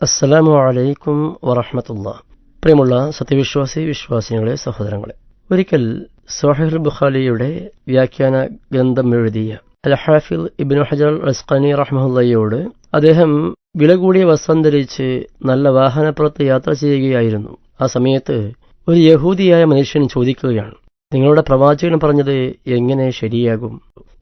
അസ്സലാമു അലൈക്കും വറഹമത്തുള്ള. പ്രിയമുള്ള സത്യവിശ്വാസി വിശ്വാസികളെ സഹോദരങ്ങളെ ഒരിക്കൽ സോഹിർ ബുഖാലിയുടെ വ്യാഖ്യാന ഗ്രന്ഥം എഴുതിയ അൽ ഇബിൻ ഹജർ അസ്ഖാനി റഹ്മുല്ലയോട് അദ്ദേഹം വില കൂടിയ വസ്ത്രം ധരിച്ച് നല്ല വാഹനപ്പുറത്ത് യാത്ര ചെയ്യുകയായിരുന്നു. ആ സമയത്ത് ഒരു യഹൂദിയായ മനുഷ്യൻ ചോദിക്കുകയാണ് നിങ്ങളുടെ പ്രവാചകൻ പറഞ്ഞത് എങ്ങനെ ശരിയാകും?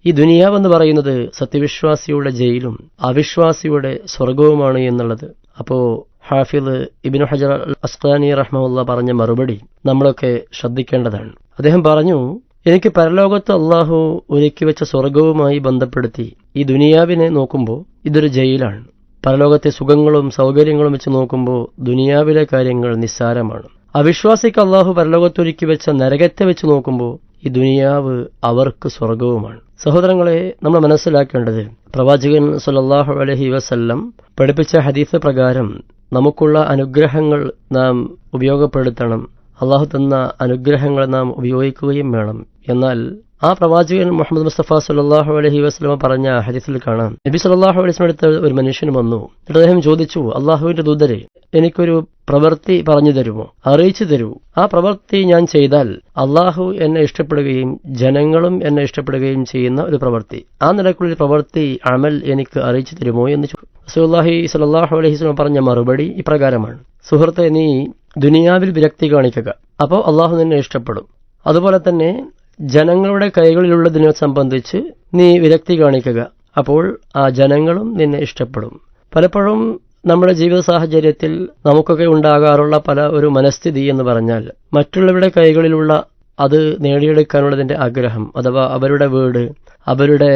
ഈ ദുനിയാവെന്ന് പറയുന്നത് സത്യവിശ്വാസിയുടെ ജയിലും അവിശ്വാസിയുടെ സ്വർഗവുമാണ് എന്നുള്ളത്. അപ്പോ ഹാഫിദ് ഇബിനു ഹജർ അസ്ഖാനി റഹ്മുള്ള പറഞ്ഞ മറുപടി നമ്മളൊക്കെ ശ്രദ്ധിക്കേണ്ടതാണ്. അദ്ദേഹം പറഞ്ഞു എനിക്ക് പരലോകത്ത് അള്ളാഹു ഒരുക്കി വെച്ച സ്വർഗവുമായി ബന്ധപ്പെടുത്തി ഈ ദുനിയാവിനെ നോക്കുമ്പോൾ ഇതൊരു ജയിലാണ്. പരലോകത്തെ സുഖങ്ങളും സൗകര്യങ്ങളും വെച്ച് നോക്കുമ്പോൾ ദുനിയാവിലെ കാര്യങ്ങൾ നിസ്സാരമാണ്. അവിശ്വാസിക്ക് അള്ളാഹു പരലോകത്തൊരുക്കി വെച്ച നരകത്തെ വെച്ച് നോക്കുമ്പോൾ ഈ ദുനിയാവ് അവർക്ക് സ്വർഗവുമാണ് സഹോദരങ്ങളെ നമ്മൾ മനസ്സിലാക്കേണ്ടത് പ്രവാചകൻ സുലല്ലാഹു അലഹി വസല്ലം പഠിപ്പിച്ച ഹദീസ് പ്രകാരം നമുക്കുള്ള അനുഗ്രഹങ്ങൾ നാം ഉപയോഗപ്പെടുത്തണം. അള്ളാഹു തന്ന അനുഗ്രഹങ്ങൾ നാം ഉപയോഗിക്കുകയും വേണം. എന്നാൽ ആ പ്രവാചകൻ മുഹമ്മദ് മുസ്തഫ സല്ലാഹു അലഹി വസ്ലമ പറഞ്ഞ ഹരിസിൽ കാണാം. നബി സല്ലാഹു അലൈഹി അടുത്ത് ഒരു മനുഷ്യൻ വന്നു. അദ്ദേഹം ചോദിച്ചു അള്ളാഹുവിന്റെ ദൂതരെ എനിക്കൊരു പ്രവൃത്തി പറഞ്ഞു തരുമോ? അറിയിച്ചു തരൂ. ആ പ്രവൃത്തി ഞാൻ ചെയ്താൽ അള്ളാഹു എന്നെ ഇഷ്ടപ്പെടുകയും ജനങ്ങളും എന്നെ ഇഷ്ടപ്പെടുകയും ചെയ്യുന്ന ഒരു പ്രവൃത്തി. ആ നിലക്കുള്ള പ്രവൃത്തി അമൽ എനിക്ക് അറിയിച്ചു തരുമോ എന്ന് സുല്ലാഹി സലാഹു അലൈഹി പറഞ്ഞ മറുപടി ഇപ്രകാരമാണ്. സുഹൃത്തെ നീ ദുനിയാവിൽ വിരക്തി കാണിക്കുക. അപ്പോൾ അള്ളാഹു നിന്നെ ഇഷ്ടപ്പെടും. അതുപോലെ തന്നെ ജനങ്ങളുടെ കൈകളിലുള്ളതിനെ സംബന്ധിച്ച് നീ വിരക്തി കാണിക്കുക. അപ്പോൾ ആ ജനങ്ങളും നിന്നെ ഇഷ്ടപ്പെടും. പലപ്പോഴും നമ്മുടെ ജീവിത സാഹചര്യത്തിൽ നമുക്കൊക്കെ ഉണ്ടാകാറുള്ള പല ഒരു മനസ്ഥിതി എന്ന് പറഞ്ഞാൽ മറ്റുള്ളവരുടെ കൈകളിലുള്ള അത് നേടിയെടുക്കാനുള്ളതിന്റെ ആഗ്രഹം അഥവാ അവരുടെ വീട് അവരുടെ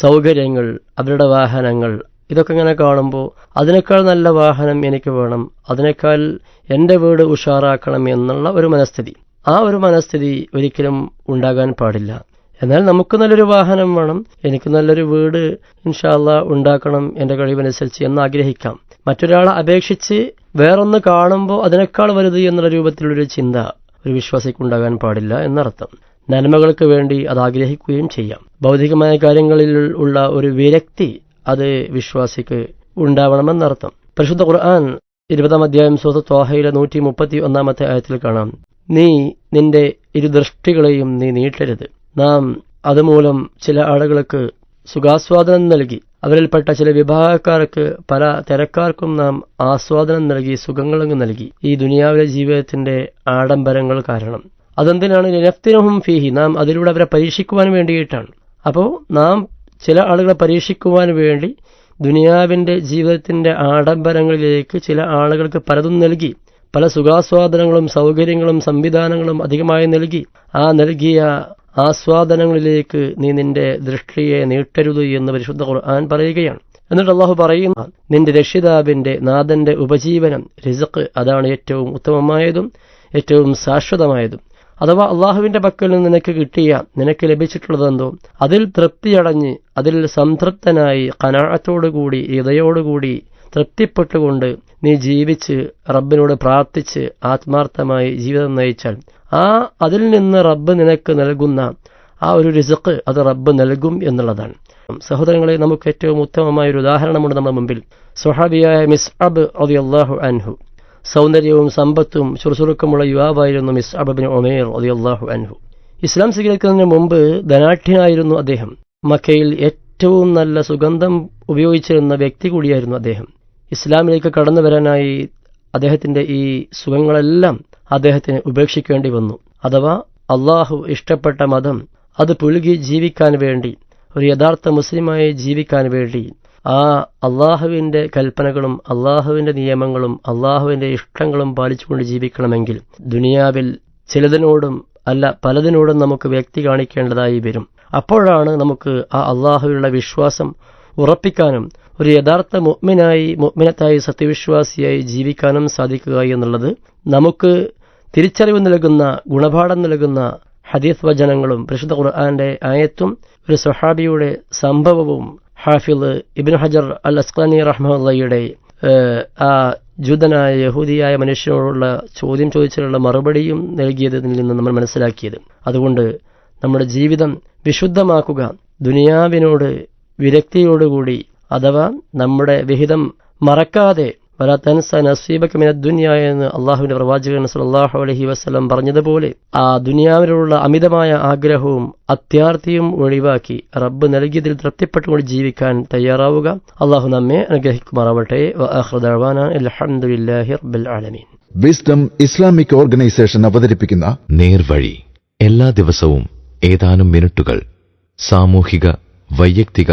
സൗകര്യങ്ങൾ അവരുടെ വാഹനങ്ങൾ ഇതൊക്കെ ഇങ്ങനെ കാണുമ്പോൾ അതിനേക്കാൾ നല്ല വാഹനം എനിക്ക് വേണം അതിനേക്കാൾ എന്റെ വീട് ഉഷാറാക്കണം എന്നുള്ള ഒരു മനസ്ഥിതി. ആ ഒരു മനസ്ഥിതി ഒരിക്കലും ഉണ്ടാകാൻ പാടില്ല. എന്നാൽ നമുക്ക് നല്ലൊരു വാഹനം വേണം എനിക്ക് നല്ലൊരു വീട് ഇൻഷാല്ല ഉണ്ടാക്കണം എന്റെ കഴിവനുസരിച്ച് എന്ന് ആഗ്രഹിക്കാം മറ്റൊരാളെ അപേക്ഷിച്ച് വേറൊന്ന് കാണുമ്പോൾ അതിനേക്കാൾ വലുത് എന്നുള്ള രൂപത്തിലുള്ളൊരു ചിന്ത ഒരു വിശ്വാസിക്ക് ഉണ്ടാകാൻ പാടില്ല എന്നർത്ഥം. നന്മകൾക്ക് വേണ്ടി അത് ആഗ്രഹിക്കുകയും ചെയ്യാം. ഭൗതികമായ കാര്യങ്ങളിൽ ഉള്ള ഒരു വിരക്തി അത് വിശ്വാസിക്ക് ഉണ്ടാവണമെന്നർത്ഥം. പരിശുദ്ധ ഖുർആൻ ഇരുപതാം അധ്യായം സുഹൃത്ത് ത്വാഹയിലെ നൂറ്റി മുപ്പത്തി ഒന്നാമത്തെ ആയത്തിൽ കാണാം. നീ നിന്റെ ഇരു ദൃഷ്ടികളെയും നീ നീട്ടരുത്. നാം അതുമൂലം ചില ആളുകൾക്ക് സുഖാസ്വാദനം നൽകി. അവരിൽപ്പെട്ട ചില വിഭാഗക്കാർക്ക് പല തിരക്കാർക്കും നാം ആസ്വാദനം നൽകി സുഖങ്ങളും നൽകി. ഈ ദുനിയാവിലെ ജീവിതത്തിന്റെ ആഡംബരങ്ങൾ കാരണം. അതെന്തിനാണ്? ലിനഫ്തിനഹും ഫീഹി. നാം അതിലൂടെ അവരെ പരീക്ഷിക്കുവാൻ വേണ്ടിയിട്ടാണ്. അപ്പോൾ നാം ചില ആളുകളെ പരീക്ഷിക്കുവാൻ വേണ്ടി ദുനിയാവിന്റെ ജീവിതത്തിന്റെ ആഡംബരങ്ങളിലേക്ക് ചില ആളുകൾക്ക് പലതും നൽകി. പല സുഖാസ്വാദനങ്ങളും സൗകര്യങ്ങളും സംവിധാനങ്ങളും അധികമായി നൽകി. ആ നൽകിയ ആസ്വാദനങ്ങളിലേക്ക് നീ നിന്റെ ദൃഷ്ടിയെ നീട്ടരുത് എന്ന് പരിശുദ്ധ ഖുർആൻ പറയുകയാണ്. എന്നിട്ട് അള്ളാഹു പറയുന്ന നിന്റെ രക്ഷിതാവിന്റെ നാഥന്റെ ഉപജീവനം റിസക്ക് അതാണ് ഏറ്റവും ഉത്തമമായതും ഏറ്റവും ശാശ്വതമായതും. അഥവാ അള്ളാഹുവിന്റെ പക്കൽ നിന്ന് നിനക്ക് കിട്ടിയ നിനക്ക് ലഭിച്ചിട്ടുള്ളതെന്തോ അതിൽ തൃപ്തിയടഞ്ഞ് അതിൽ സംതൃപ്തനായി കനാഴത്തോടുകൂടി ഇതയോടുകൂടി തൃപ്തിപ്പെട്ടുകൊണ്ട് നീ ജീവിച്ച് റബ്ബിനോട് പ്രാർത്ഥിച്ച് ആത്മാർത്ഥമായി ജീവിതം നയിച്ചാൽ ആ അതിൽ നിന്ന് റബ്ബ് നിനക്ക് നൽകുന്ന ആ ഒരു റിസക്ക് അത് റബ്ബ് നൽകും എന്നുള്ളതാണ്. സഹോദരങ്ങളെ നമുക്ക് ഏറ്റവും ഉത്തമമായ ഒരു ഉദാഹരണമുണ്ട് നമ്മുടെ മുമ്പിൽ. സുഹാബിയായ മിസ് അബ് അള്ളാഹു അൻഹു. സൗന്ദര്യവും സമ്പത്തും ചുറുചുറുക്കമുള്ള യുവാവായിരുന്നു മിസ് അബബിൻ ഒമേർ അള്ളാഹു അൻഹു. ഇസ്ലാം സ്വീകരിക്കുന്നതിന് മുമ്പ് ധനാഠ്യനായിരുന്നു അദ്ദേഹം. മക്കയിൽ ഏറ്റവും നല്ല സുഗന്ധം ഉപയോഗിച്ചിരുന്ന വ്യക്തി കൂടിയായിരുന്നു അദ്ദേഹം. ഇസ്ലാമിലേക്ക് കടന്നു വരാനായി അദ്ദേഹത്തിന്റെ ഈ സുഖങ്ങളെല്ലാം അദ്ദേഹത്തിന് ഉപേക്ഷിക്കേണ്ടി വന്നു. അഥവാ അള്ളാഹു ഇഷ്ടപ്പെട്ട മതം അത് പുലുകി ജീവിക്കാൻ വേണ്ടി ഒരു യഥാർത്ഥ മുസ്ലിമായി ജീവിക്കാൻ വേണ്ടി ആ അള്ളാഹുവിന്റെ കൽപ്പനകളും അള്ളാഹുവിന്റെ നിയമങ്ങളും അള്ളാഹുവിന്റെ ഇഷ്ടങ്ങളും പാലിച്ചുകൊണ്ട് ജീവിക്കണമെങ്കിൽ ദുനിയാവിൽ ചിലതിനോടും അല്ല പലതിനോടും നമുക്ക് വ്യക്തി കാണിക്കേണ്ടതായി വരും. അപ്പോഴാണ് നമുക്ക് ആ അള്ളാഹുവിലുള്ള വിശ്വാസം ഉറപ്പിക്കാനും ഒരു യഥാർത്ഥ മുഗ്മിനായി മുഗ്മിനത്തായി സത്യവിശ്വാസിയായി ജീവിക്കാനും സാധിക്കുക എന്നുള്ളത് നമുക്ക് തിരിച്ചറിവ് നൽകുന്ന ഗുണപാഠം നൽകുന്ന ഹദീസ് വചനങ്ങളും പരിശുദ്ധ ഖുർആാന്റെ ആയത്തും ഒരു സുഹാബിയുടെ സംഭവവും ഹാഫിദ് ഇബിൻ ഹജർ അൽ അസ്ലാനി റഹ്മുള്ളയുടെ ആ ജൂതനായ യഹൂദിയായ മനുഷ്യനോടുള്ള ചോദ്യം ചോദിച്ചിട്ടുള്ള മറുപടിയും നൽകിയതിൽ നിന്ന് നമ്മൾ മനസ്സിലാക്കിയത്. അതുകൊണ്ട് നമ്മുടെ ജീവിതം വിശുദ്ധമാക്കുക ദുനിയാവിനോട് വിരക്തിയോടുകൂടി അഥവാ നമ്മുടെ വിഹിതം മറക്കാതെ വലാത്തൻസ നസീബക്ക് മിന ദുനിയ എന്ന് അള്ളാഹുവിന്റെ പ്രവാചകൻ സല്ലല്ലാഹു അലഹി വസ്ലം പറഞ്ഞതുപോലെ ആ ദുനിയാവിലുള്ള അമിതമായ ആഗ്രഹവും അത്യാർത്ഥിയും ഒഴിവാക്കി റബ്ബ് നൽകിയതിൽ തൃപ്തിപ്പെട്ടുകൊണ്ട് ജീവിക്കാൻ തയ്യാറാവുക. അള്ളാഹു നമ്മെ അനുഗ്രഹിക്കുമാറാവട്ടെ. അലഹമുല്ലാഹി റബ്ബിൽ ആലമീൻ. വിസ്ഡം ഇസ്ലാമിക് ഓർഗനൈസേഷൻ അവതരിപ്പിക്കുന്ന നേർവഴി. എല്ലാ ദിവസവും ഏതാനും മിനിറ്റുകൾ സാമൂഹിക വൈയക്തിക